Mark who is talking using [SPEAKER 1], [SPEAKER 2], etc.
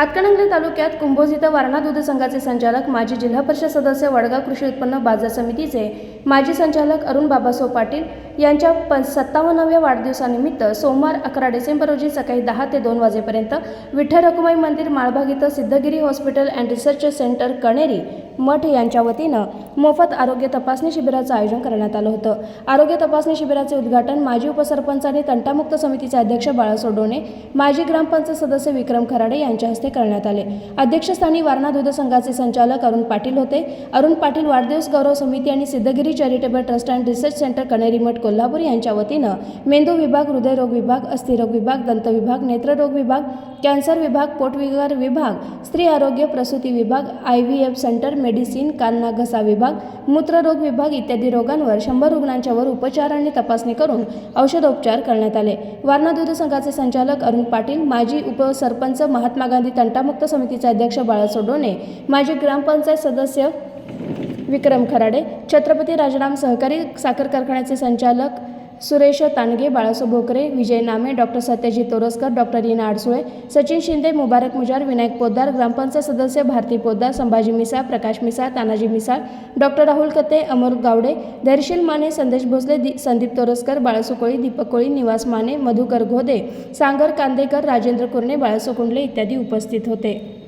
[SPEAKER 1] हातकणंगले तालुक्यात कुंभोज इथं वारणा दूध संघाचे संचालक माजी जिल्हा परिषद सदस्य वडगाव कृषी उत्पन्न बाजार समितीचे माजी संचालक अरुण बाबासाहेब पाटील यांच्या प सत्तावन्नाव्या वाढदिवसानिमित्त सोमवार अकरा डिसेंबर रोजी सकाळी दहा ते दोन वाजेपर्यंत विठ्ठल रखुमाई मंदिर माळभाग इथं Siddhagiri hospital and research centre Kaneri Math यांच्या वतीनं मोफत आरोग्य तपासणी शिबिराचं आयोजन करण्यात आलं होतं. आरोग्य तपासणी शिबिराचे उद्घाटन माजी उपसरपंच आणि तंटामुक्त समितीचे अध्यक्ष बाळा सोडोणे माजी ग्रामपंचायत सदस्य विक्रम खराडे यांच्या हस्ते करण्यात आले. अध्यक्षस्थानी वारणा दूध संघाचे संचालक अरुण पाटील होते. अरुण पाटील वाढदिवस गौरव समिती आणि Siddhagiri charitable trust and research centre Kaneri Math Kolhapur यांच्या वतीनं मेंदू विभाग हृदयरोग विभाग अस्थिरोग विभाग दंत विभाग नेत्ररोग विभाग कॅन्सर विभाग पोटविकार विभाग स्त्री आरोग्य प्रसूती विभाग I V F centre medicine कान घसा विभाग मूत्ररोग विभाग इत्यादी रोगांवर शंभर रुग्णांच्यावर उपचार आणि तपासणी करून औषधोपचार करण्यात आले. वारणा दूध संघाचे संचालक अरुण पाटील माजी उपसरपंच महात्मा गांधी तंटामुक्त समितीचे अध्यक्ष बाळा सोडोणे माजी ग्रामपंचायत सदस्य विक्रम खराडे छत्रपती राजाराम सहकारी साखर कारखान्याचे संचालक सुरेश तानगे बाळासो भोकरे विजय नामे डॉक्टर सत्यजित तोरसकर डॉक्टर रीना आडसुळे सचिन शिंदे मुबारक मुजार विनायक पोद्दार ग्रामपंचायत सदस्य भारती पोद्दार संभाजी मिसाळ प्रकाश मिसाळ तानाजी मिसाळ डॉक्टर राहुल कते अमर गावडे धैर्यशील माने संदेश भोसले दि संदीप तोरसकर बाळासो कोळी दीपक कोळी निवास माने मधुकर घोदे सांगर कांदेकर राजेंद्र कुर्णे बाळासो कुंडले इत्यादी उपस्थित होते.